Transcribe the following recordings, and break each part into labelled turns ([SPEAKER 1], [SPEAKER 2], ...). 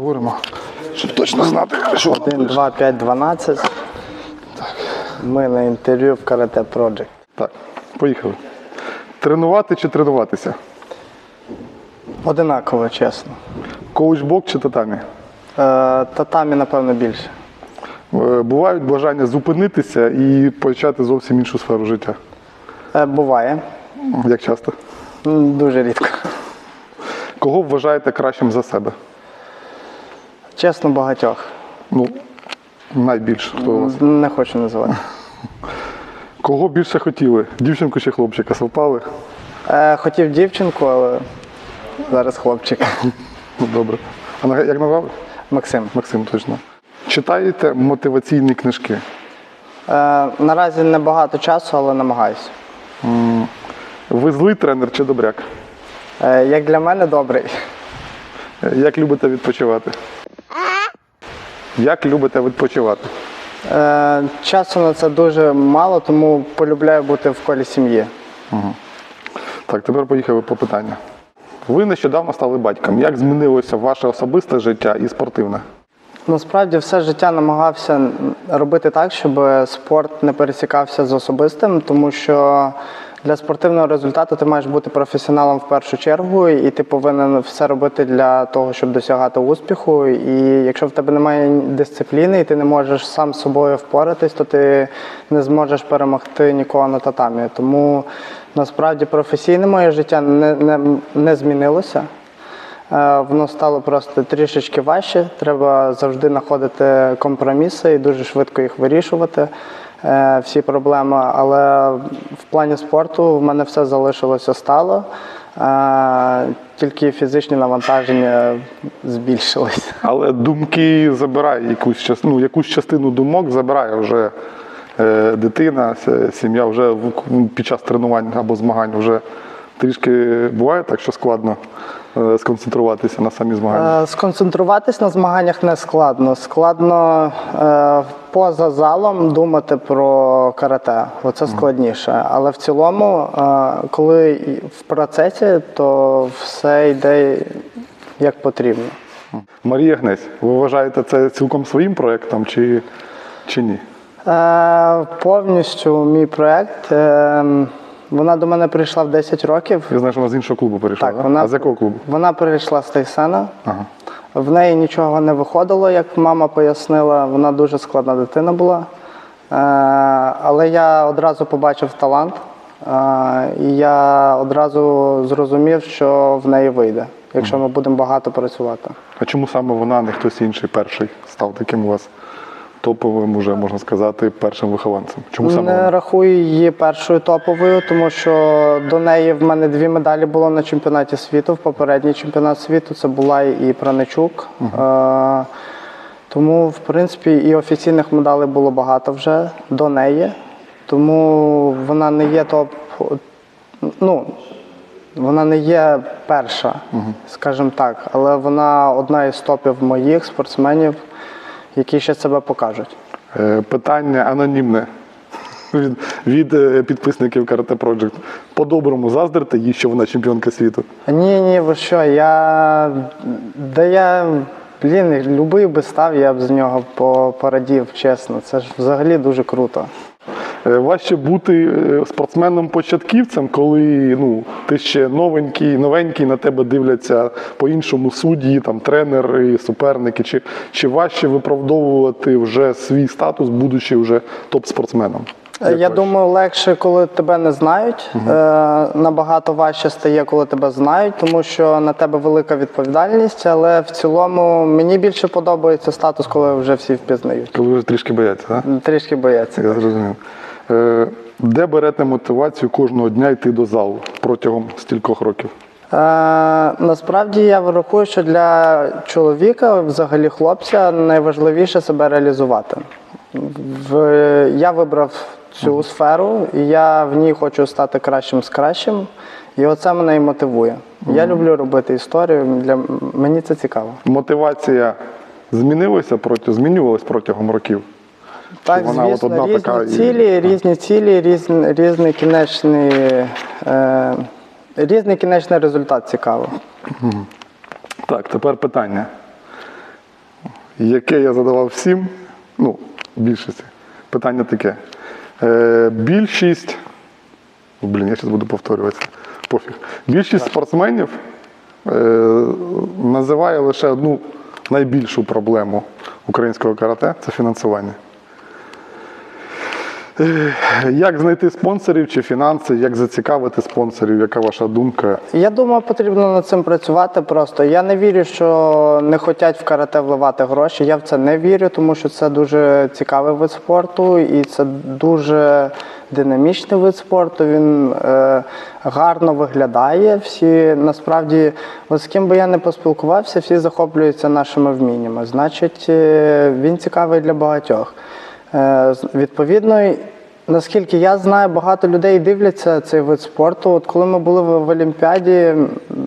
[SPEAKER 1] Говоримо, щоб точно знати, що
[SPEAKER 2] 1, 2, 5, 12. Ми на інтерв'ю в Карате Project.
[SPEAKER 1] Так, поїхали. Тренувати чи тренуватися?
[SPEAKER 2] Одинаково, чесно.
[SPEAKER 1] Коучбок чи татамі?
[SPEAKER 2] Е, татамі, напевно, більше.
[SPEAKER 1] Е, Бувають бажання зупинитися і почати зовсім іншу сферу життя.
[SPEAKER 2] Е, буває.
[SPEAKER 1] Як часто?
[SPEAKER 2] Дуже рідко.
[SPEAKER 1] Кого вважаєте кращим за себе?
[SPEAKER 2] Чесно, багатьох.
[SPEAKER 1] Ну, найбільше хто у вас?
[SPEAKER 2] Не хочу називати.
[SPEAKER 1] Кого більше хотіли? Дівчинку чи хлопчика? Совпали?
[SPEAKER 2] Е, хотів дівчинку, але зараз хлопчик.
[SPEAKER 1] Ну, добре. А на- як назвали?
[SPEAKER 2] Максим.
[SPEAKER 1] Максим, точно. Читаєте мотиваційні книжки?
[SPEAKER 2] Е, наразі не багато часу, але намагаюся.
[SPEAKER 1] Ви злий тренер чи добряк?
[SPEAKER 2] Е, як для мене добрий.
[SPEAKER 1] Е, Як любите відпочивати? Як любите відпочивати?
[SPEAKER 2] Е, часу на це дуже мало, тому полюбляю бути в колі сім'ї.
[SPEAKER 1] Так, тепер поїхали по питання. Ви нещодавно стали батьком. Як змінилося ваше особисте життя і спортивне?
[SPEAKER 2] Насправді все життя намагався робити так, щоб спорт не пересікався з особистим, тому що для спортивного результату ти маєш бути професіоналом в першу чергу, і ти повинен все робити для того, щоб досягати успіху. І якщо в тебе немає дисципліни, і ти не можеш сам з собою впоратись, то ти не зможеш перемогти нікого на татамі. Тому насправді професійне моє життя не, не, не змінилося. Е, Воно стало просто трішечки важче. Треба завжди знаходити компроміси і дуже швидко їх вирішувати. Е, Всі проблеми. Але в плані спорту в мене все залишилося стало. Е, Тільки фізичні навантаження збільшилися.
[SPEAKER 1] Але думки забирає якусь частину, ну, якусь частину думок забирає вже е, дитина, сім'я вже під час тренувань або змагань вже трішки буває так, що складно сконцентруватися на самі змагання.
[SPEAKER 2] Е, Сконцентруватись на змаганнях не складно. Складно е, поза залом думати про карате. Оце складніше. Але в цілому, е, коли в процесі, то все йде як потрібно.
[SPEAKER 1] Марія Гнесь, ви вважаєте це цілком своїм проєктом чи, чи ні?
[SPEAKER 2] Е, Повністю мій проєкт. Вона до мене прийшла в 10 років.
[SPEAKER 1] Я знаю, що вона з іншого клубу перейшла.
[SPEAKER 2] Так,
[SPEAKER 1] да?
[SPEAKER 2] вона-
[SPEAKER 1] А з якого клубу?
[SPEAKER 2] Вона прийшла з Тайсена.
[SPEAKER 1] Ага.
[SPEAKER 2] В неї нічого не виходило, як мама пояснила. Вона дуже складна дитина була. Е, Але я одразу побачив талант, е, і я одразу зрозумів, що в неї вийде, якщо ми будемо багато працювати.
[SPEAKER 1] А чому саме вона, а не хтось інший перший став таким у вас топовим, уже можна сказати, першим вихованцем? Чому саме
[SPEAKER 2] Не рахую її першою топовою, тому що до неї в мене дві медалі було на чемпіонаті світу. В попередній чемпіонат світу це була і Праничук. Е, тому, в принципі, і офіційних медалей було багато вже до неї. Тому вона не є топ. Ну, вона не є перша, скажімо так, але вона одна із топів моїх спортсменів, які ще себе покажуть.
[SPEAKER 1] Е, Питання анонімне від, від е, підписників Karate Project. По-доброму заздрите їй, що вона чемпіонка світу.
[SPEAKER 2] Ні, ні, ви що, я. Да я, блін, любий би став, я б з нього по- порадів, чесно. Це ж взагалі дуже круто.
[SPEAKER 1] Е, Важче бути е, спортсменом-початківцем, коли ну, ти ще новенький, новенький, на тебе дивляться по-іншому судді, там, тренери, суперники, чи, чи важче виправдовувати вже свій статус, будучи вже топ-спортсменом? Як
[SPEAKER 2] я
[SPEAKER 1] важче?
[SPEAKER 2] думаю, легше, коли тебе не знають. Е, набагато важче стає, коли тебе знають, тому що на тебе велика відповідальність, але в цілому мені більше подобається статус, коли вже всі впізнають.
[SPEAKER 1] Коли вже трішки бояться, так?
[SPEAKER 2] Трішки бояться.
[SPEAKER 1] Я зрозумів. Е, Де берете мотивацію кожного дня йти до залу протягом стількох років?
[SPEAKER 2] Е, насправді я рахую, що для чоловіка, взагалі хлопця, найважливіше себе реалізувати. В, я вибрав цю сферу, і я в ній хочу стати кращим з кращим. І оце мене і мотивує. Я люблю робити історію. Для мені це цікаво.
[SPEAKER 1] Мотивація змінилася проти, змінювалась протягом років?
[SPEAKER 2] Так,
[SPEAKER 1] вона от
[SPEAKER 2] звісно,
[SPEAKER 1] одна
[SPEAKER 2] різні
[SPEAKER 1] така і-
[SPEAKER 2] цілі, різні цілі, різні, різний кінечний, е, різний кінечний результат цікаво.
[SPEAKER 1] Так, тепер питання. яке я задавав всім, ну, більшості. Питання таке. Е, більшість. Блін, я зараз буду повторюватися. Пофіг. Більшість спортсменів е, називає лише одну найбільшу проблему українського карате це фінансування. Як знайти спонсорів чи фінанси, як зацікавити спонсорів? Яка ваша думка?
[SPEAKER 2] Я думаю, потрібно над цим працювати просто. Я не вірю, що не хочуть в карате вливати гроші. Я в це не вірю, тому що це дуже цікавий вид спорту і це дуже динамічний вид спорту. Він е, гарно виглядає. Всі насправді, з ким би я не поспілкувався, всі захоплюються нашими вміннями. Значить, е, він цікавий для багатьох. Е, Відповідно, наскільки я знаю, багато людей дивляться цей вид спорту. От коли ми були в, в Олімпіаді,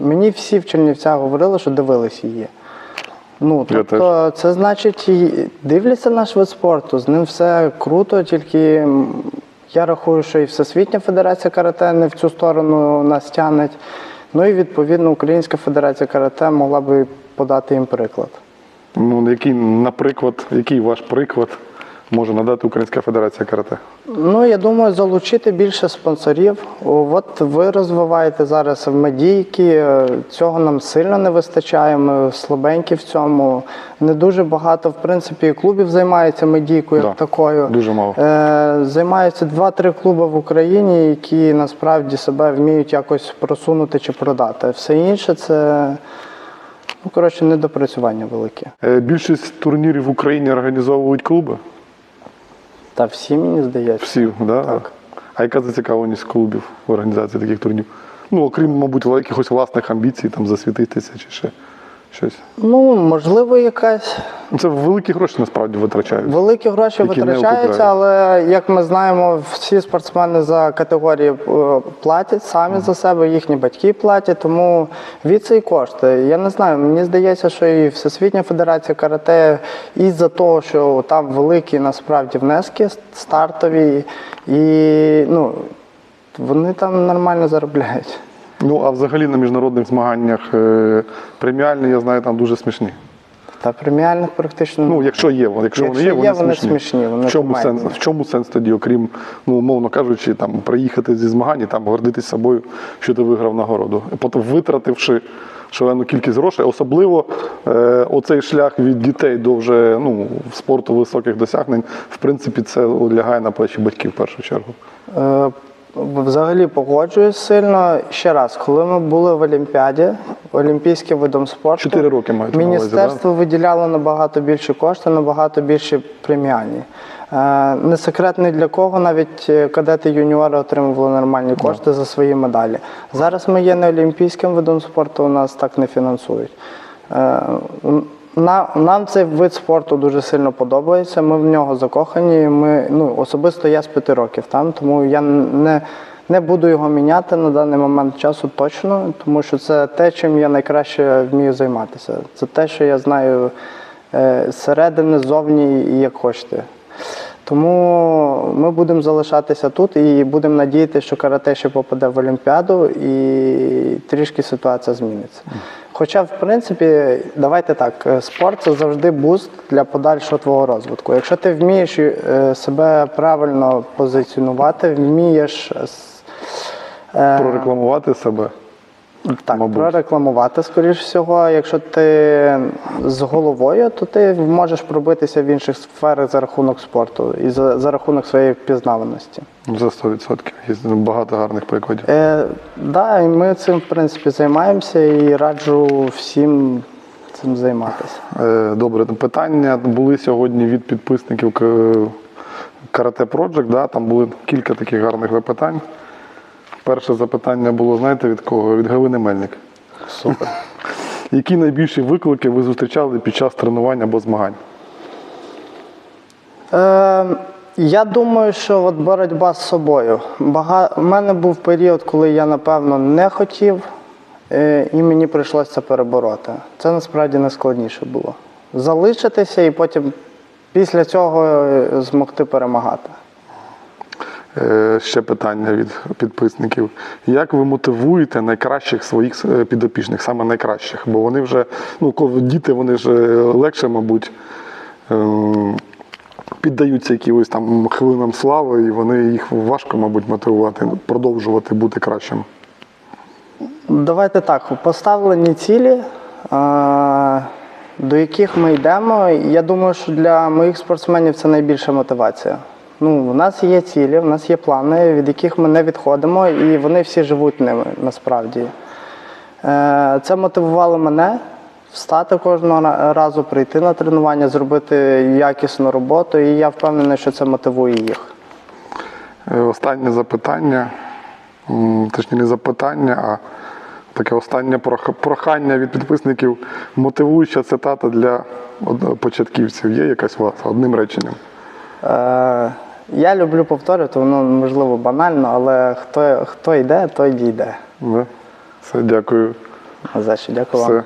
[SPEAKER 2] мені всі в Чернівцях говорили, що дивились її. Ну, тобто, це значить, дивляться наш вид спорту, з ним все круто, тільки я рахую, що і Всесвітня Федерація карате не в цю сторону нас тягнеть. Ну і відповідно Українська Федерація карате могла би подати їм приклад.
[SPEAKER 1] Ну, який, наприклад, який ваш приклад може надати Українська Федерація карате?
[SPEAKER 2] Ну, я думаю, залучити більше спонсорів. От ви розвиваєте зараз медійки. е, Цього нам сильно не вистачає. Ми слабенькі в цьому. Не дуже багато, в принципі, клубів займаються медійкою як
[SPEAKER 1] Да,
[SPEAKER 2] такою.
[SPEAKER 1] дуже мало.
[SPEAKER 2] Е, займаються два-три клуби в Україні, які насправді себе вміють якось просунути чи продати. Все інше це ну, коротше, недопрацювання велике.
[SPEAKER 1] Е, Більшість турнірів в Україні організовують клуби.
[SPEAKER 2] Та всі мені здається.
[SPEAKER 1] Всі, да?
[SPEAKER 2] Так.
[SPEAKER 1] А яка зацікавленість клубів в організації таких турнірів? Ну, окрім, мабуть, якихось власних амбіцій, там засвітитися чи ще щось.
[SPEAKER 2] Ну, можливо, якась.
[SPEAKER 1] Ну, Це великі гроші насправді витрачають.
[SPEAKER 2] Великі гроші
[SPEAKER 1] Які
[SPEAKER 2] витрачаються, але як ми знаємо, всі спортсмени за категорії е, платять самі за себе, їхні батьки платять, тому від і кошти. Я не знаю, мені здається, що і Всесвітня Федерація карате із-за того, що там великі насправді внески стартові, і ну, вони там нормально заробляють.
[SPEAKER 1] Ну, а взагалі на міжнародних змаганнях е, преміальні, я знаю, там дуже смішні.
[SPEAKER 2] Та преміальних практично
[SPEAKER 1] Ну, якщо є, вони- якщо, вони є, вони,
[SPEAKER 2] є, вони
[SPEAKER 1] смішні.
[SPEAKER 2] смішні, вони
[SPEAKER 1] в, чому сенс, в чому сенс тоді, окрім, ну, умовно кажучи, там, приїхати зі змагань і там гордитись собою, що ти виграв нагороду. Потім витративши шалену кількість грошей, особливо е, оцей шлях від дітей до вже ну, спорту високих досягнень, в принципі, це лягає на плечі батьків в першу чергу.
[SPEAKER 2] Е, Взагалі погоджуюсь сильно. Ще раз, коли ми були в Олімпіаді, олімпійським видом спорту,
[SPEAKER 1] Чотири роки мають на увазі,
[SPEAKER 2] міністерство виділяло набагато більше коштів, набагато більше преміальні. Е, Не секрет ні для кого, навіть е, кадети юніори отримували нормальні кошти за свої медалі. Зараз ми є не олімпійським видом спорту, у нас так не фінансують. На- Нам цей вид спорту дуже сильно подобається. Ми в нього закохані. Ми, ну, особисто я з п'яти років там, тому я не, не буду його міняти на даний момент часу точно, тому що це те, чим я найкраще вмію займатися. Це те, що я знаю е, зсередини, ззовні і як хочете. Тому ми будемо залишатися тут і будемо надіятися, що карате ще попаде в Олімпіаду і трішки ситуація зміниться. Хоча, в принципі, давайте так, е, спорт це завжди буст для подальшого твого розвитку. Якщо ти вмієш е, себе правильно позиціонувати, вмієш е,
[SPEAKER 1] Прорекламувати себе.
[SPEAKER 2] Так,
[SPEAKER 1] мабуть.
[SPEAKER 2] прорекламувати, скоріш всього. Якщо ти з головою, то ти можеш пробитися в інших сферах за рахунок спорту і за, за рахунок своєї впізнаваності.
[SPEAKER 1] За 100%. Є багато гарних прикладів.
[SPEAKER 2] Е, да, і ми цим, в принципі, займаємося і раджу всім цим займатися.
[SPEAKER 1] Е, Добре, питання були сьогодні від підписників Karate Project. Да? Там були кілька таких гарних запитань. Перше запитання було, знаєте, від кого? Від Галини Мельник.
[SPEAKER 2] Супер.
[SPEAKER 1] Які найбільші виклики ви зустрічали під час тренувань або змагань?
[SPEAKER 2] Е, я думаю, що от боротьба з собою. Бага... У мене був період, коли я, напевно, не хотів, е, і мені прийшлося перебороти. Це насправді найскладніше було. Залишитися і потім після цього е, змогти перемагати.
[SPEAKER 1] Е, Ще питання від підписників. Як ви мотивуєте найкращих своїх е, підопічних, саме найкращих? Бо вони вже, ну, діти, вони ж е, легше, мабуть, е, піддаються якимось там хвилинам слави, і вони їх важко, мабуть, мотивувати, продовжувати бути кращим.
[SPEAKER 2] Давайте так, поставлені цілі, до яких ми йдемо. Я думаю, що для моїх спортсменів це найбільша мотивація. Ну, у нас є цілі, у нас є плани, від яких ми не відходимо, і вони всі живуть ними насправді. Е, Це мотивувало мене встати кожного разу, прийти на тренування, зробити якісну роботу, і я впевнений, що це мотивує їх.
[SPEAKER 1] Е, Останнє запитання, точніше не запитання, а таке останнє прохання від підписників. Мотивуюча цитата для початківців. Є якась у вас одним реченням?
[SPEAKER 2] Е, Я люблю повторювати, воно можливо банально, але хто, хто йде, той дійде.
[SPEAKER 1] Да? Все, дякую.
[SPEAKER 2] За що дякую вам.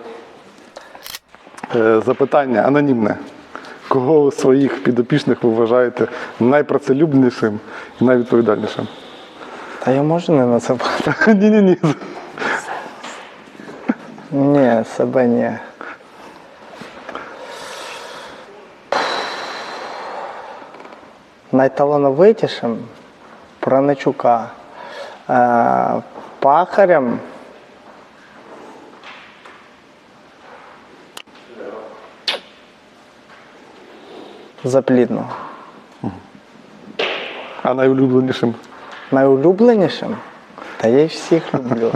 [SPEAKER 1] Все. Е, Запитання анонімне. Кого з своїх підопічних ви вважаєте найпрацелюбнішим і найвідповідальнішим?
[SPEAKER 2] Та я можу не називати.
[SPEAKER 1] Ні-ні-ні.
[SPEAKER 2] Ні, себе ні. Найталановитішим Праничука. Е, пахарем. Заплідного.
[SPEAKER 1] А найулюбленішим?
[SPEAKER 2] Найулюбленішим? Та я їх всіх люблю.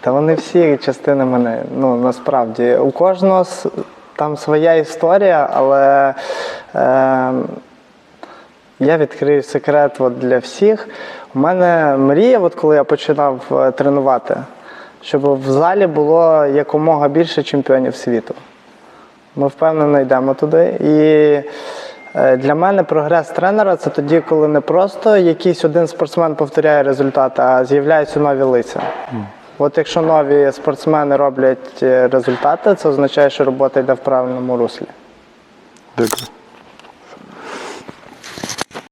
[SPEAKER 2] Та вони всі частини мене. Ну насправді. У кожного там своя історія, але е, я відкрию секрет от для всіх. У мене мрія, от коли я починав е, тренувати, щоб в залі було якомога більше чемпіонів світу. Ми впевнено йдемо туди. І е, для мене прогрес тренера це тоді, коли не просто якийсь один спортсмен повторяє результати, а з'являються нові лиця. От якщо нові спортсмени роблять е, результати, це означає, що робота йде в правильному руслі.
[SPEAKER 1] Дякую.